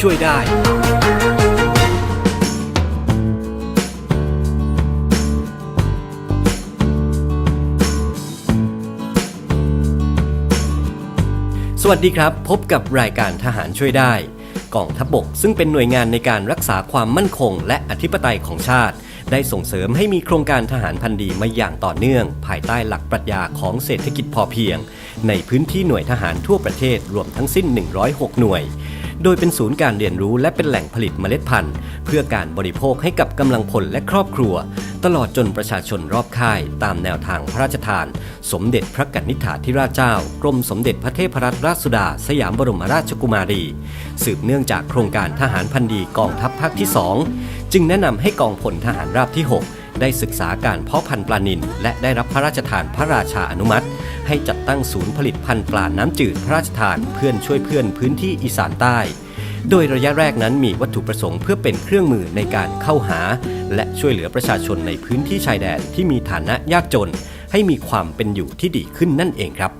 ช่วยได้สวัสดีครับ พบกับรายการทหารช่วยได้กองทัพบก ซึ่งเป็นหน่วยงานในการรักษาความมั่นคง และอธิปไตยของชาติ ได้ส่งเสริมให้มีโครงการทหารพันธีมาอย่างต่อเนื่อง ภายใต้หลักปรัชญาของเศรษฐกิจพอเพียง ในพื้นที่หน่วยทหารทั่วประเทศรวมทั้งสิ้น 106 หน่วย โดยเป็นศูนย์การเรียนรู้และเป็นแหล่งผลิตเมล็ดพันธุ์ เพื่อการบริโภคให้กับกำลังพลและครอบครัว ตลอดจนประชาชนรอบค่าย ตามแนวทางพระราชทาน สมเด็จพระกนิษฐาธิราชเจ้า กรมสมเด็จพระเทพรัตนราชสุดา สยามบรมราชกุมารี สืบเนื่องจากโครงการทหารพันธีกองทัพภาคที่ 2 จึงแนะนำให้กองพลทหารราบที่ 6 ได้ศึกษาการเพาะพันธุ์ปลานิลและได้รับพระราชทานพระราชาอนุมัติ ให้จัดตั้งศูนย์ผลิตพันธุ์ปลาน้ำจืดพระราชทานเพื่อนช่วยเพื่อนพื้นที่อีสานใต้ โดยระยะแรกนั้นมีวัตถุประสงค์เพื่อเป็นเครื่องมือในการเข้าหา และช่วยเหลือประชาชนในพื้นที่ชายแดนที่มีฐานะยากจน ให้มีความเป็นอยู่ที่ดีขึ้นนั่นเองครับ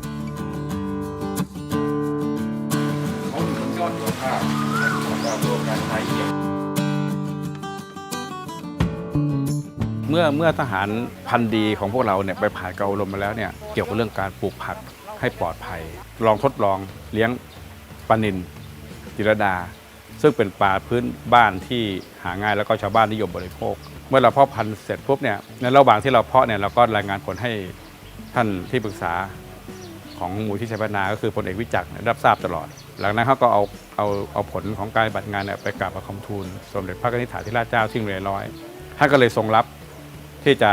เขาถึงยอดคุณภาพของเราตัวการไท เมื่อเมื่อทหารพันธุ์ดีของพวกเราเนี่ยไปผ่านการอบรมมาแล้วเนี่ยเกี่ยวกับเรื่องการปลูกผักให้ปลอดภัย ลองทดลองเลี้ยงปลานินจิรดา ซึ่งเป็นปลาพื้นบ้านที่หาง่ายแล้วก็ชาวบ้านนิยมบริโภค เมื่อเราเพาะพันธุ์เสร็จปุ๊บเนี่ยในระหว่างที่เราเพาะเนี่ยเราก็รายงานผลให้ท่านที่ปรึกษาของหมู่ที่ชัยพัฒนาก็คือพลเอกวิจักรรับทราบตลอด หลังนั้นเขาก็เอาเอาเอาผลของการบัติงานเนี่ยไปกราบบังคมทูล สมเด็จพระนิธิฐาธิราชเจ้าชิงเรยร้อยท่านก็เลยทรงรับ ที่จะ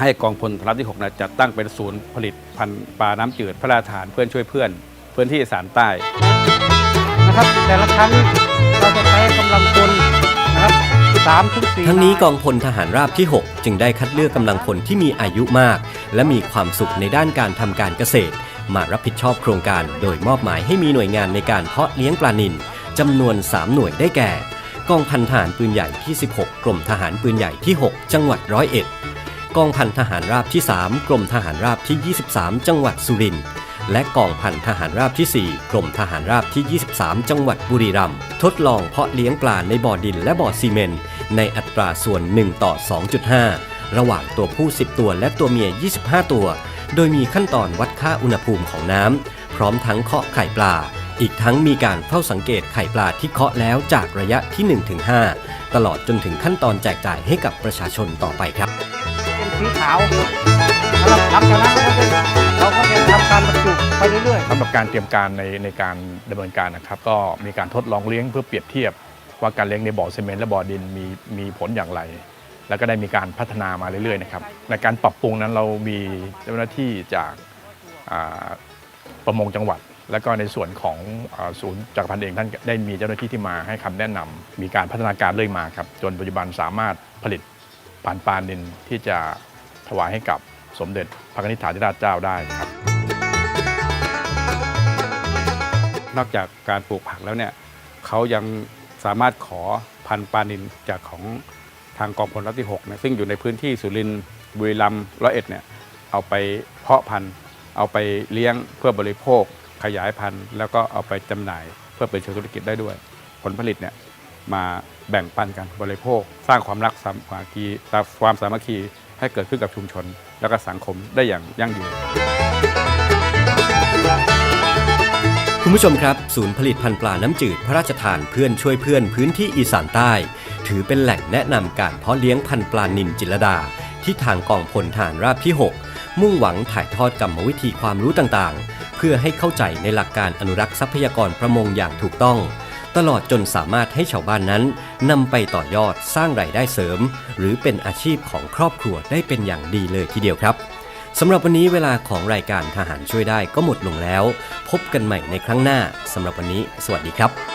ให้กองพลทหารที่6นะจัดตั้งเป็นศูนย์ผลิตพันธุ์ปลาน้ำจืดพระราชทานเพื่อนช่วยเพื่อนพื้นที่อีสานใต้นะครับ แต่ละครั้งเราจะใช้กำลังพลนะครับสามถึงสี่ทั้งนี้ายกองพลทหารราบที่ 6 จึงได้คัดเลือกกำลังพลที่มีอายุมาก และมีความสุขในด้านการทำการเกษตร มารับผิดชอบโครงการ โดยมอบหมายให้มีหน่วยงานในการเพาะเลี้ยงปลานิลจำนวน 3 หน่วยได้แก่ กองพันทหารปืนใหญ่ที่ 16 กรมทหารปืนใหญ่ที่ 6 จังหวัดร้อยเอ็ดกองพันทหารราบที่ 3 กรมทหารราบที่ 23 จังหวัดสุรินทร์และกองพันทหารราบที่ 4 กรมทหารราบที่ 23 จังหวัดบุรีรัมย์ทดลองเพาะเลี้ยงปลาในบ่อดินและบ่อซีเมนในอัตราส่วน 1 ต่อ 2.5 ระหว่างตัวผู้ 10 ตัวและตัวเมีย 25 ตัว โดยมีขั้นตอนวัดค่าอุณหภูมิของน้ำพร้อมทั้งเคาะไข่ปลา อีกทั้งมีการเฝ้าสังเกตไข่ปลาที่เคาะแล้วจากระยะที่ 1-5 ตลอดจนถึงขั้นตอนแจกจ่ายให้กับประชาชนต่อไปครับ เป็นสีขาวนะครับหลังจากนั้นเราก็จะเราก็จะทำการบรรจุไปเรื่อยๆ สำหรับการเตรียมการในในการดำเนินการนะครับ ก็มีการทดลองเลี้ยงเพื่อเปรียบเทียบ ว่าการเลี้ยงในบ่อซีเมนต์และบ่อดินมีมีผลอย่างไร แล้วก็ได้มีการพัฒนามาเรื่อยๆนะครับในการปรับปรุงนั้นเรามีเจ้าหน้าที่จากอ่าประมงจังหวัด แล้วก็ในส่วนของศูนย์จักรพันธ์เองท่านได้มีเจ้าหน้าที่ที่มาให้คำแนะนำมีการพัฒนาการเรื่อยมาครับ จนปัจจุบันสามารถผลิตปานปานินที่จะถวายให้กับสมเด็จพระนิธิฐาธิราชเจ้าได้ครับ นอกจากการปลูกผักแล้วเนี่ยเขายังสามารถขอพันปานินจากของทางกองพลรับที่6เนี่ยซึ่งอยู่ในพื้นที่สุรินทร์บุรีรัมย์ร้อยเอ็ดเนี่ยเอาไปเพาะพันธุ์เอาไปเลี้ยงเพื่อบริโภค ขยายพันธุ์ แล้วก็เอาไปจำหน่าย เพื่อเป็นเชิงธุรกิจได้ด้วย ผลผลิตเนี่ยมาแบ่งปันกันบริโภค สร้างความรักสามัคคีความสามัคคีให้เกิดขึ้นกับชุมชน แล้วก็สังคมได้อย่างยั่งยืนคุณผู้ชมครับ ศูนย์ผลิตพันธุ์ปลาน้ำจืดพระราชทานเพื่อนช่วยเพื่อนพื้นที่อีสานใต้ ถือเป็นแหล่งแนะนำการเพาะเลี้ยงพันธุ์ปลานิลจิรดา ที่ทางกองพลฐานราบที่ 6 มุ่งหวังถ่ายทอดกรรมวิธีความรู้ต่างๆ พื่อให้เข้าใจในหลักการอนุรักษ์ทรัพยากรประมงอย่างถูกต้อง ตลอดจนสามารถให้ชาวบ้านนั้นนำไปต่อยอดสร้างรายได้เสริม หรือเป็นอาชีพของครอบครัวได้เป็นอย่างดีเลยทีเดียวครับสำหรับวันนี้เวลาของรายการทหารช่วยได้ก็หมดลงแล้ว พบกันใหม่ในครั้งหน้าสำหรับวันนี้ สวัสดีครับ